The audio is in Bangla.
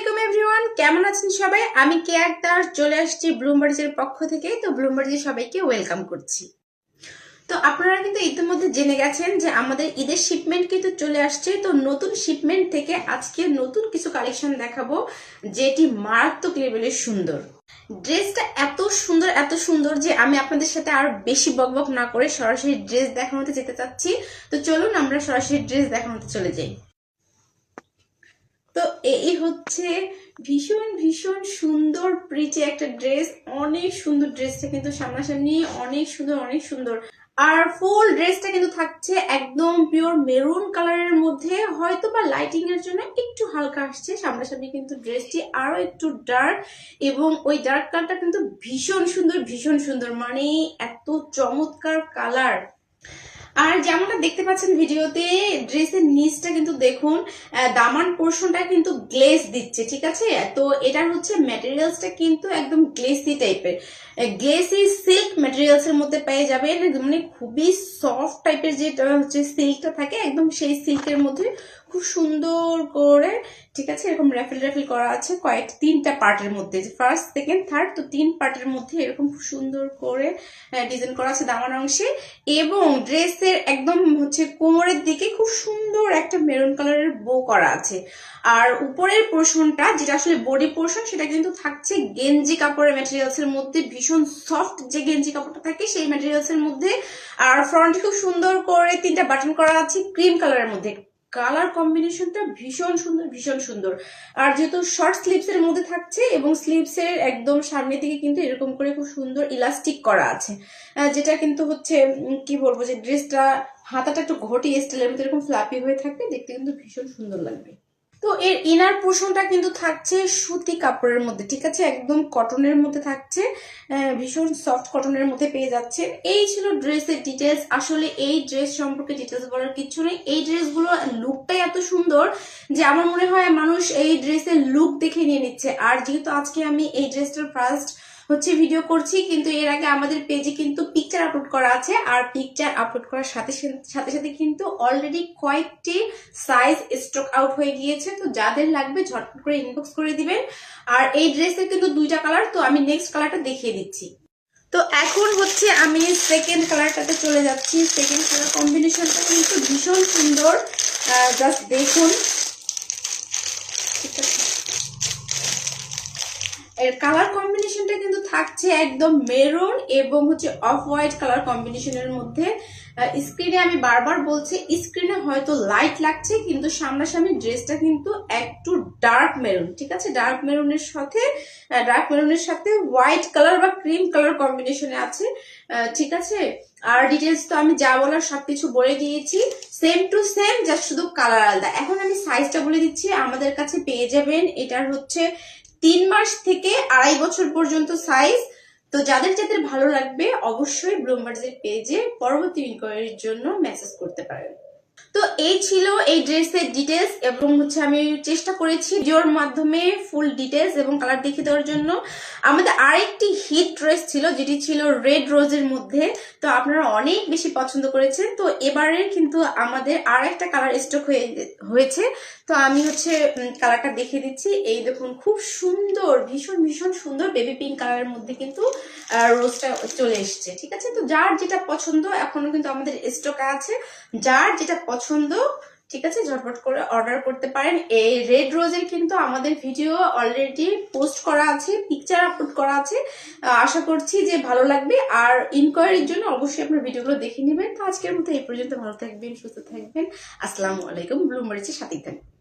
আলাইকুম এভরিওয়ান কেমন আছেন সবাই? আমি কে আক্তার চলে আসছি ব্লুমবার্জের পক্ষ থেকে তো ব্লুমবার্জে সবাইকে ওয়েলকাম করছি। তো আপনারা কিন্তু ইতিমধ্যে জেনে গেছেন যে আমাদের ঈদের শিপমেন্ট কিন্তু চলে আসছে। তো নতুন শিপমেন্ট থেকে আজকে নতুন কিছু কালেকশন দেখাবো, যেটি মারাত্মক লেভেলের সুন্দর। ড্রেসটা এত সুন্দর এত সুন্দর যে আমি আপনাদের সাথে আরও বেশি বকবক না করে সরাসরি ড্রেস দেখানোতে যেতে চাচ্ছি। তো চলুন আমরা সরাসরি ড্রেস দেখানোতে চলে যাই। তো এই হচ্ছে ভীষণ ভীষণ সুন্দর প্রিচে একটা ড্রেস অনেক সুন্দর ড্রেসটা কিন্তু সামনাসামনি, অনেক সুন্দর অনেক সুন্দর। আর ফুল ড্রেসটা কিন্তু থাকছে একদম পিওর মেরুন কালারের মধ্যে হয়তো বা লাইটিং এর জন্য একটু হালকা আসছে, সামনাসামনি কিন্তু ড্রেসটি আরও একটু ডার্ক এবং ওই ডার্ক কালারটা কিন্তু ভীষণ সুন্দর ভীষণ সুন্দর। মানে এত চমৎকার কালার আর যেমনটা দেখতে পাচ্ছেন ভিডিওতে, ড্রেসের নিচটা কিন্তু দেখুন দামান পোর্শনটা কিন্তু গ্লেস দিচ্ছে, ঠিক আছে? তো এটার হচ্ছে ম্যাটেরিয়ালসটা কিন্তু একদম গ্লেসি টাইপের গ্লেসি সিল্ক ম্যাটেরিয়ালস এর মধ্যে পেয়ে যাবেন মানে খুবই সফট টাইপের যেটা হচ্ছে সিল্কটা থাকে, একদম সেই সিল্কের মধ্যে খুব সুন্দর করে, ঠিক আছে? এরকম র্যাফেল র্যাফেল করা আছে কয়েক, তিনটা পার্টের মধ্যে ফার্স্ট সেকেন্ড থার্ড তো তিন পার্টের মধ্যে এরকম খুব সুন্দর করে ডিজাইন করা আছে দামান অংশে। এবং ড্রেসের একদম হচ্ছে কোমরের দিকে খুব সুন্দর একটা মেরুন কালারের বো করা আছে। আর উপরের পোর্শনটা যেটা আসলে বডি পোর্শন সেটা কিন্তু থাকছে গেঞ্জি কাপড়ের ম্যাটেরিয়ালস এর মধ্যে। ভীষণ সফট যে গেঞ্জি কাপড়টা থাকে, সেই ম্যাটেরিয়ালস এর মধ্যে। আর ফ্রন্টে খুব সুন্দর করে তিনটা বাটন করা আছে ক্রিম কালারের মধ্যে। কালার কম্বিনেশনটা ভীষণ সুন্দর ভীষণ সুন্দর। আর যেহেতু শর্ট স্লিভস এর মধ্যে থাকছে এবং স্লিভস এর একদম সামনের দিকে কিন্তু এরকম করে খুব সুন্দর ইলাস্টিক করা আছে। যেটা কিন্তু হচ্ছে কি বলব যে ড্রেসটা হাতাটা একটু ঘটি স্টাইলের মধ্যে এরকম ফ্লাপি হয়ে থাকবে, দেখতে কিন্তু ভীষণ সুন্দর লাগবে। তো এর ইনার পোর্শনটা কিন্তু থাকছে সুতি কাপড়ের মধ্যে, ঠিক আছে? একদম কটনের মধ্যে থাকছে ভীষণ সফট কটনের মধ্যে পেয়ে যাচ্ছে। এই ছিল ড্রেসের ডিটেলস আসলে এই ড্রেস সম্পর্কে ডিটেলস বলার কিছু নেই। এই ড্রেসগুলো লুকটাই এত সুন্দর যে আমার মনে হয় মানুষ এই ড্রেসের লুক দেখে নিয়ে নিচ্ছে। আর যেহেতু আজকে আমি এই ড্রেসটার ফার্স্ট হচ্ছে ভিডিও করছি, কিন্তু এর আগে আমাদের পেজে কিন্তু পিকচার আপলোড করা আছে, আর পিকচার আপলোড করার সাথে সাথে সাথে কিন্তু অলরেডি কয়েকটি সাইজ স্টক আউট হয়ে গিয়েছে, তো যাদের লাগবে ঝটপট করে ইনবক্স করে দিবেন। আর এই ড্রেসের কিন্তু দুইটা কালার তো আমি নেক্সট কালারটা দেখিয়ে দিচ্ছি। তো এখন হচ্ছে আমি সেকেন্ড কালারটাতে চলে যাচ্ছি। সেকেন্ড কালার কম্বিনেশনটা কিন্তু ভীষণ সুন্দর। জাস্ট দেখুন ঠিক আছে এর কালার কম্বিনেশনটা কিন্তু থাকছে একদম মেরুন এবং হচ্ছে অফ হোয়াইট কালার কম্বিনেশনের মধ্যে। স্ক্রিনে আমি বারবার বলছি স্ক্রিনে হয়তো লাইট লাগছে, কিন্তু সামনাসামনি ড্রেসটা কিন্তু একটু ডার্ক মেরুন ঠিক আছে? ডার্ক মেরুনের সাথে ডার্ক মেরুনের সাথে হোয়াইট কালার বা ক্রিম কালার কম্বিনেশনে আছে ঠিক আছে? আর ডিটেলস তো আমি যা বলার সবকিছু বলে দিয়েছি। সেম টু সেম জাস্ট শুধু কালার আলাদা। এখন আমি সাইজটা বলে দিচ্ছি, আমাদের কাছে পেয়ে যাবেন। এটার হচ্ছে তিন মাস থেকে আড়াই বছর পর্যন্ত সাইজ তো যাদের যাদের ভালো লাগবে, অবশ্যই ব্লুমবার্জের পেজে পরবর্তী ইনকোয়ারির জন্য মেসেজ করতে পারেন। তো এই ছিল এই ড্রেসের ডিটেলস এবং হচ্ছে আমি চেষ্টা করেছি ভিডিওর মাধ্যমে ফুল ডিটেলস এবং কালার দেখিয়ে দেওয়ার জন্য। আমাদের আরেকটি হিট ড্রেস ছিল, যেটি ছিল রেড রোজের মধ্যে। তো আপনারা অনেক বেশি পছন্দ করেছেন। তো এবারের কিন্তু আমাদের আর একটা কালার স্টক হয়ে, হয়েছে। তো আমি হচ্ছে কালারটা দেখিয়ে দিচ্ছি। এই দেখুন, খুব সুন্দর, ভীষণ ভীষণ সুন্দর বেবি পিঙ্ক কালারের মধ্যে কিন্তু রোজটা চলে এসছে। ঠিক আছে? তো যার যেটা পছন্দ, এখনও কিন্তু আমাদের স্টক আছে। যার যেটা পছন্দ, ঠিক আছে? ঝটপট করে অর্ডার করতে পারেন। এই রেড রোজের কিন্তু আমাদের ভিডিও অলরেডি পোস্ট করা আছে পিকচার আপলোড করা আছে। আশা করছি যে ভালো লাগবে। আর ইনকোয়ারির জন্য অবশ্যই আপনার ভিডিওগুলো দেখে নেবেন। তো আজকের মতো এই পর্যন্ত। ভালো থাকবেন, সুস্থ থাকবেন। আসসালামু আলাইকুম। ব্লুমারিচের সাথেই থাকবেন।